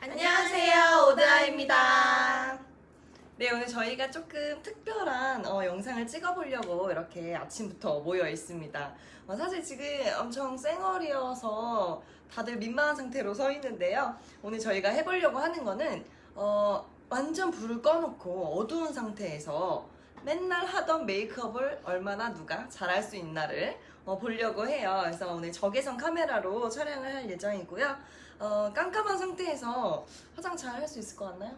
안녕하세요, 오드아입니다. 네, 오늘 저희가 조금 특별한 어, 영상을 찍어보려고 이렇게 아침부터 모여 있습니다. 어, 사실 지금 엄청 쌩얼이어서 다들 민망한 상태로 서 있는데요. 오늘 저희가 해보려고 하는 거는 어, 완전 불을 꺼놓고 어두운 상태에서 맨날 하던 메이크업을 얼마나 누가 잘할 수 있나를 어, 보려고 해요. 그래서 오늘 적외선 카메라로 촬영을 할 예정이고요. 어, 깜깜한 상태에서 화장 잘 할 수 있을 것 같나요?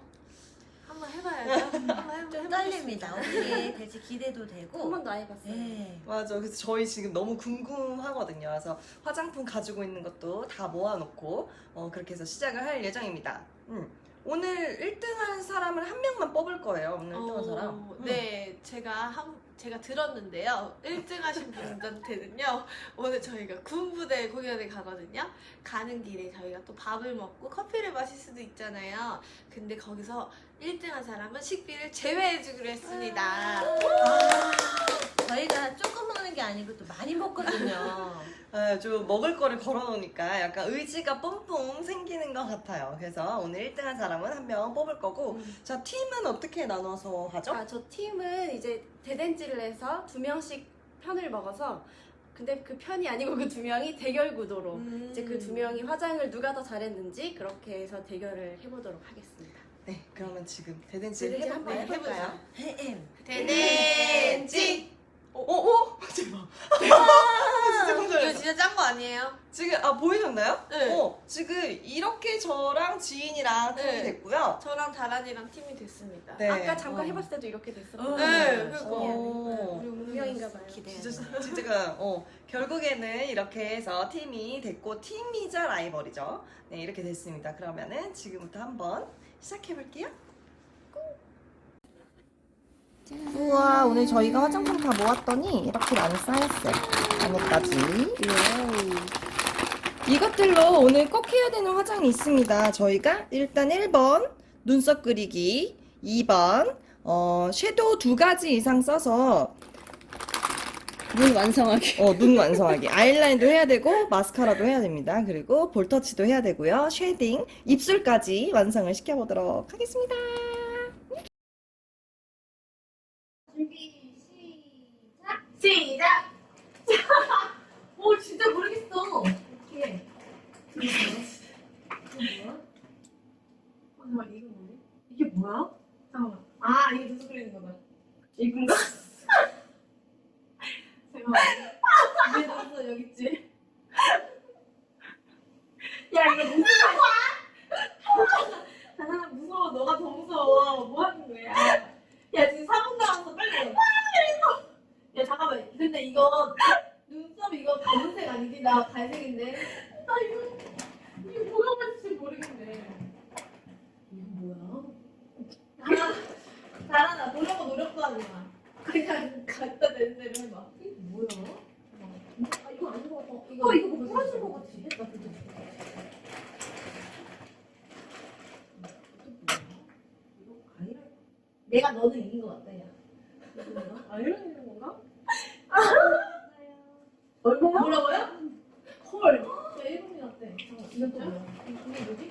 한번 해봐야죠. 한번 해보 좀 떨립니다. 어떻게 될지 기대도 되고. 한 번도 안 해봤어요. 네. 맞아. 그래서 저희 지금 너무 궁금하거든요. 그래서 화장품 가지고 있는 것도 다 모아놓고 어, 그렇게 해서 시작을 할 예정입니다. 음. 오늘 1등한 사람을 한 명만 뽑을 거예요. 오늘 1등한 사람. 어, 네, 제가 한 제가 들었는데요. 1등 하신 분들한테는요. 오늘 저희가 군부대 공연에 가거든요. 가는 길에 저희가 또 밥을 먹고 커피를 마실 수도 있잖아요. 근데 거기서 1등한 사람은 식비를 제외해 주기로 했습니다. 아, 저희가 조금 먹는 게 아니고 또 많이 먹거든요. 아, 좀 먹을 거를 걸어놓으니까 약간 의지가 뿜뿜 생기는 것 같아요. 그래서 오늘 1등한 사람은 한 명 뽑을 거고 음. 자 팀은 어떻게 나눠서 하죠? 아, 저 팀은 이제 대댄지를 해서 두 명씩 편을 먹어서 근데 그 편이 아니고 그 두 명이 대결 구도로 음. 이제 그 두 명이 화장을 누가 더 잘했는지 그렇게 해서 대결을 해보도록 하겠습니다. 네, 그러면 지금 대댄지를 대댄지 해볼까요? 한번 해볼까요? 햄. 대댄지. 어, 어, 어? 대박. 진짜 이거 공정했어. 진짜 짠 거 아니에요? 지금 아 보이셨나요? 네. 어 지금 이렇게 저랑 지인이랑 팀이 네. 됐고요. 저랑 다란이랑 팀이 됐습니다. 네. 아까 잠깐 어. 해봤을 때도 이렇게 됐었거든요. 어. 네, 어. 그리고 오. 우리 운명인가 봐요. 기대. 진짜 진짜가 어 결국에는 이렇게 해서 팀이 됐고 팀이자 라이벌이죠. 네 이렇게 됐습니다. 그러면은 지금부터 한번 시작해 볼게요. 우와 오늘 저희가 화장품 다 모았더니 이렇게 많이 쌓였어요. 안에까지. 이것들로 오늘 꼭 해야 되는 화장이 있습니다. 저희가 일단 1번 눈썹 그리기, 2번 어, 섀도우 두 가지 이상 써서 눈 완성하기. 어, 눈 완성하기. 아이라인도 해야 되고 마스카라도 해야 됩니다. 그리고 볼터치도 해야 되고요. 쉐딩, 입술까지 완성을 시켜 보도록 하겠습니다. 시작! 오, 진짜 모르겠어. 뭐지? 이게 뭐야? 잠깐만. 아, 이게 눈썹 그리는 거다. 이건가? 잠깐만. 위에 넣었어, 여기 있지? 야, 이거 무슨 아, 무서워. 너가 더 무서워. 뭐 하는 거야? 야, 지금 사분 나왔어. 빨리. 야 잠깐만 근데 이거 눈썹 이거 검은색 아니지? 나 갈색인데 아 이거 이거 뭐가 맞을지 모르겠네 이거 뭐야? 하나 잘하나 노력도 노력도 하지 마 그냥 갖다 대는 대로 해봐 이게 뭐야? 아 이거 아닌 것 같아 이거 어 이거 뭐 부러진 것 같지? 나 그때 내가 너는 이긴 것 같다 야 아이러니는 건가? 얼마야? 뭐라고요? 헐. 야, 1분이 났대. 잠깐, 이건 또 뭐야? 이게 뭐지?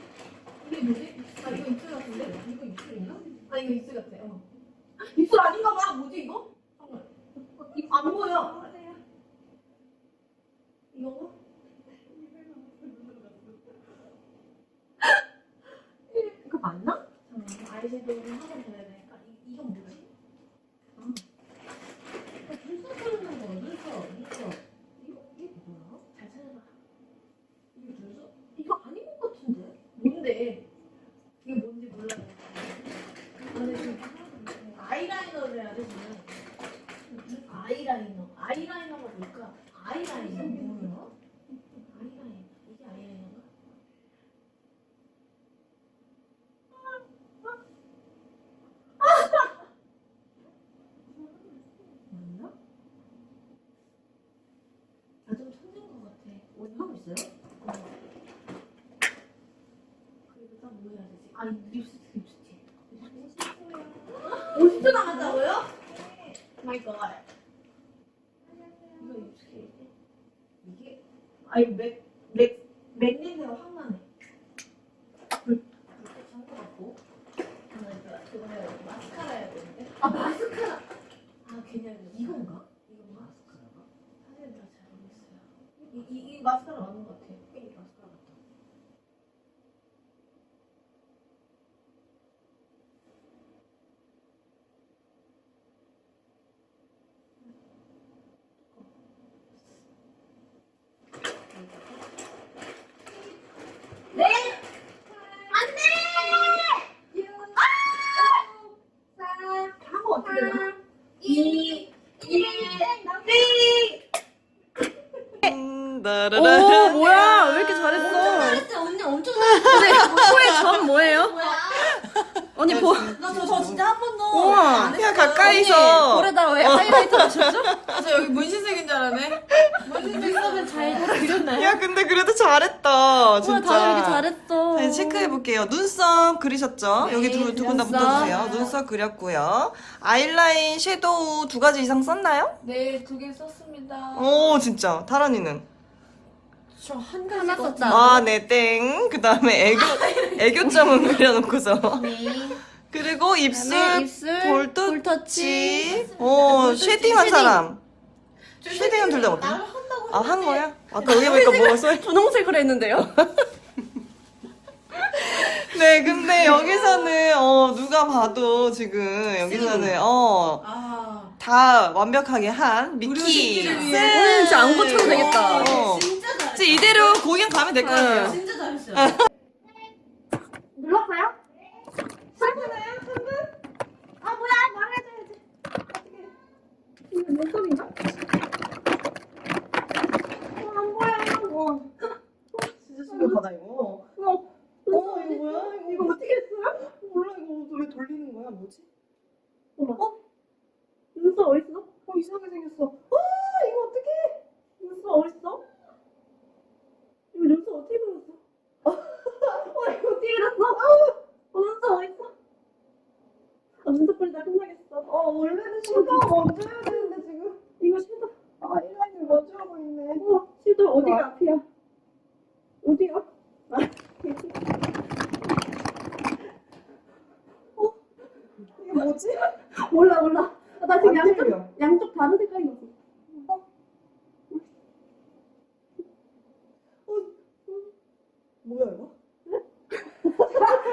이게 뭐지? 아, 이거 입술 같은데? 이거 입술인가? 아, 이거 입술 같아. 어. 입술 아닌가 봐. 뭐지, 이거? 안 보여. 이거? 이거 맞나? 아이섀도우를 더 해야 되니까. 이, 이건 뭐지? 50초 남았다고요? 마이 갓. 이거 어떻게 해? 이게 아니 맥맥맥 냄새가 확 나네. 같고 저는 이제 저번에 마스카라 해야 되는데 아 마스카라. 아 그냥 이건가? 이거 마스카라가? 사진 다 잘 모르겠어요. 이, 이, 이 마스카라 맞는 것 같아. 오 따라라라. 뭐야 왜 이렇게 잘했어? 잘했어 언니 엄청 잘했어. 근데 코의 점 뭐예요? 뭐야? 언니 보 나저 저 진짜 한 번도 우와. 안 했어요. 야 가까이서. 볼에다 왜 하이라이터 하셨죠? 저 여기 문신색인 줄 알았네. 문신색은 잘 그렸나요? 야 근데 그래도 잘했다 진짜. 우와 다들 이렇게 잘했어. 네, 체크해 볼게요. 눈썹 그리셨죠? 네, 여기 두 분다 눈썹. 붙어주세요. 눈썹 그렸고요. 아이라인, 섀도우 두 가지 이상 썼나요? 네, 두 개 썼습니다. 오 진짜. 타란이는? 저한 하나 가지 썼다. 아, 네, 땡. 그 다음에 애교, 애교점은 그려놓고서. 네. 그리고 입술, 그다음에 입술, 볼터치. 볼터치. 오, 볼터치, 쉐딩한 쉐딩. 사람. 쉐딩은 둘다 못해? 나를 한다고 아, 한 거야? 아까 여기 보니까 뭐가 써? 분홍색으로 했는데요. 네, 근데 여기서는, 어, 누가 봐도 지금, 여기서는, 어, 아. 다 완벽하게 한 미키. 신기를 위해. 쌤. 오늘 진짜 안 고쳐도 되겠다. 어. 이제 이대로 공연 가면 될 것 같아요. 진짜 잘했어요. 눌렀어요? 3분이에요? 3분? 아 뭐야 말해줘야지 어떻게 이거 눈썹인가? 어, 안 보여 와 진짜 신기하다, 이거. 어, 어, 이거 뭐야? 이거 어떻게 했어요? 몰라, 이거 왜 돌리는 거야? 뭐지? 어머 어? 눈썹 어딨어? 어, 이상하게 생겼어. 와, 이거 어떡해? 눈썹 어딨어? 이거 눈썹 어떻게 그렸어? 어 이거 어떻게 그렸어? 어 눈썹 어딨어? 아 눈썹 그리다 끝나겠어 어, 원래 는 섀도우 먼저 해야 되는데, 지금. 이거 섀도우 아이라인을 먼저 하고 있네. 어 섀도우 어디가 앞이야? 어디가? 이게 뭐지? 몰라 몰라 아, 나 지금 안 양쪽 들려. 양쪽 다른 색깔이었어 뭐야, 이거?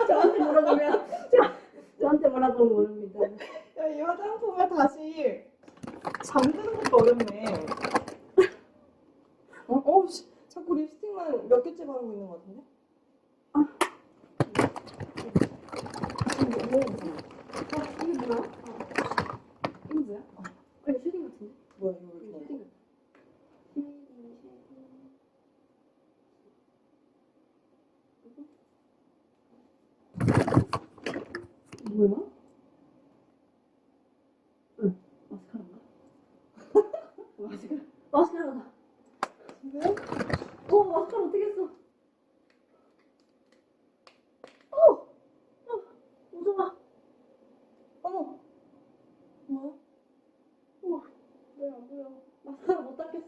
저한테 물어보면 저, 저한테 물어보면 모릅니다 야, 이 화장품을 다시 잠드는 것도 어렵네. 어? 어, 씨. 자꾸 립스틱만 몇 개째 바르고 있는 것 같은데? 아. 이거 뭐, 뭐, 어, 이게 뭐야? 어. 이거 뭐야? 어. 어, 이거 쉐딩 같은데? 뭐야, 이거 왜 이거 이렇게 쉐딩 같아 쉐딩 쉐딩 뭐야? 응, 마스카라인가? 마스카라 마스카라다 근데? 어, 마스카라 어떻게 했어? 어! 어! 오정아! 어머! 뭐야? 우와, 왜안 보여? 마스카라 못 닦겠어.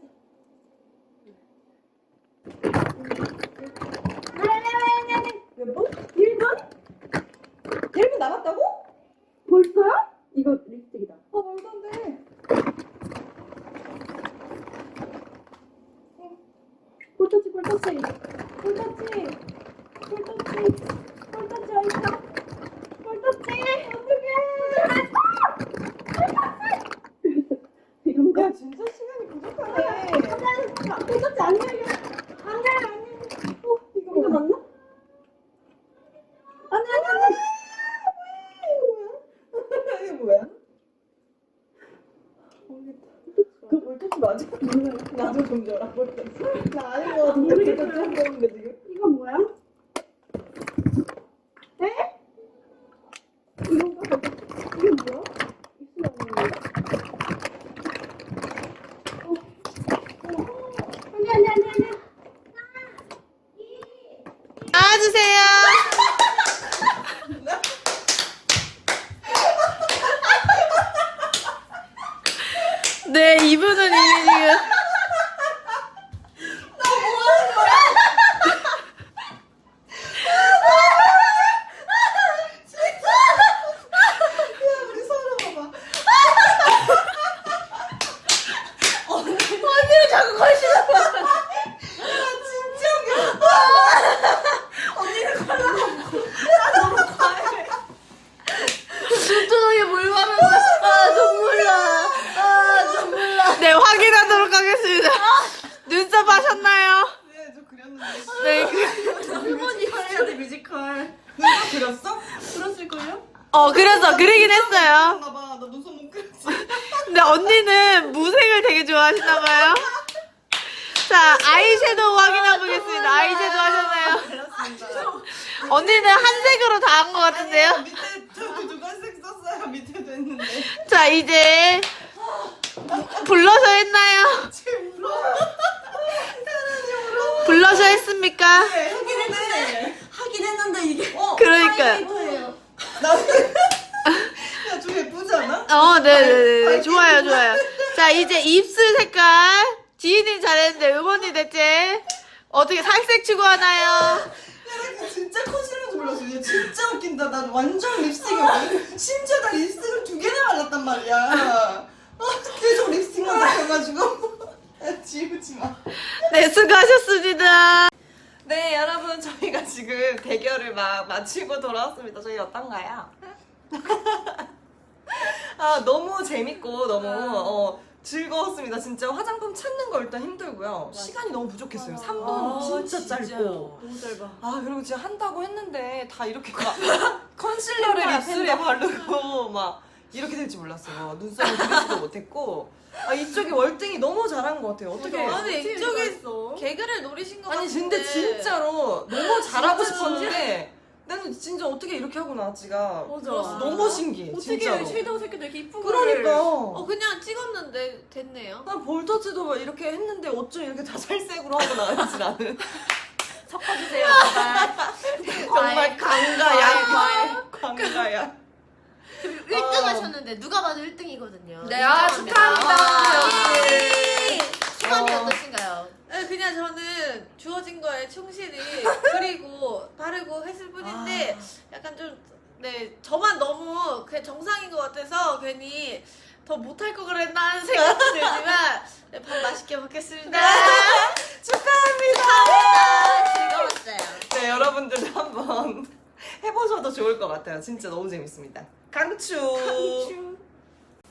몇 번? 1분? 1분 남았다고? 벌써요? 이거 립스틱이다. 어, 말도 안 돼. 폴터치, 폴터치. 폴터치. 폴터치. 폴터치 어딨어? 폴터치. 어떡해. 이건가? 야, 진짜 시간이 부족하네. 폴터치 안 열려. 안 열려, 안 열려. 어, 이거, 이거 맞나? 안 돼, 안 돼, 안 돼. 이게 뭐야? 모르겠다. 그 몰라요. 나도 좀 줘라. 나 아닌 거 같은데, 모르겠어요. 볼터치 한 거는데, 지금. 이건 뭐야? 에? 이건가? 이게 뭐야? 입술 안에 어. 어. 안돼 안돼 안돼 안돼. 나와주세요. 네 이분은 이미 지금 눈두덩이에 물 바르고 아 눈물 나아 눈물 나 네, 확인하도록 하겠습니다. 눈썹 하셨나요? 네, 저 그렸는데. 네. 그, 뮤지컬 해야 돼, 눈썹 그렸어? 그렸을걸요? 어, 그래서 그리긴 했어요. 봐봐, 나 눈썹 못 그렸지. 근데 언니는 무색을 되게 좋아하시나 봐요. 자, 아이섀도우 확인해 보겠습니다. 아이섀도우 하셨나요? 그렸습니다. 언니는 한색으로 다 한 것 같은데요? 밑에 저기 누간색 썼어요. 밑에도 했는데. 자, 이제 블러셔 했나요? 지금 울어. 블러셔 했습니까? 네, 하긴 했는데. 하긴 했는데 이게 어, 그러니까요. 뭐예요? 나. 야, 좀 예쁘지 않아? 어, 네네네. 좋아요, 좋아요. 자, 이제 입술 색깔. 지인이 잘했는데, 음원이 대체 어떻게 살색 추구하나요? 진짜 컨실러도 몰랐어. 얘 진짜 웃긴다. 난 완전 립스틱이 완- 심지어 나 립스틱을 두 개나 발랐단 말이야. 아, 계속 립스틱만. 야, 지우지 마. 네, 수고하셨습니다. 네, 여러분 저희가 지금 대결을 막 마치고 돌아왔습니다. 저희 어떤가요? 아 너무 재밌고 너무 어, 즐거웠습니다. 진짜 화장품 찾는 거 일단 힘들고요. 시간이 너무 부족했어요. 3분 진짜 짧고. 너무 짧아. 아 그리고 진짜 한다고 했는데 다 이렇게 막 컨실러를 입술에 바르고 막 이렇게 될줄 몰랐어요. 눈썹을 그리지도 못했고. 아 이쪽이 월등히 너무 잘한 것 같아요. 어떻게? 아니 이쪽에 있어. 개그를 노리신 것 아니 같은데. 근데 진짜로 너무 잘하고 싶었는데 나는 진짜 어떻게 이렇게 하고 나왔지가. 맞아. 너무 신기해 어떻게 진짜로. 쉐이더 색깔도 이렇게 이쁜 그러니까. 어 그냥 찍었는데 됐네요. 난 볼터치도 막 이렇게 했는데 어쩜 이렇게 다 살색으로 하고 나왔지 나는. 섞어주세요 정말. 강가야. 강가야 1등 하셨는데 누가 봐도 1등이거든요. 네, 아, 축하합니다. 역시. 소감이 어. 어떠신가요? 네, 그냥 저는 주어진 거에 충실히 그리고 바르고 했을 뿐인데 약간 좀 네 저만 너무 그냥 정상인 것 같아서 괜히 더 못할 거 그랬나 하는 생각도 들지만 네, 밥 맛있게 먹겠습니다. 축하합니다. 아, 즐거웠어요. 네 여러분들도 한번 해보셔도 좋을 것 같아요. 진짜 너무 재밌습니다 강추.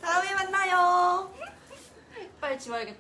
다음에 만나요. 빨리 지워야겠다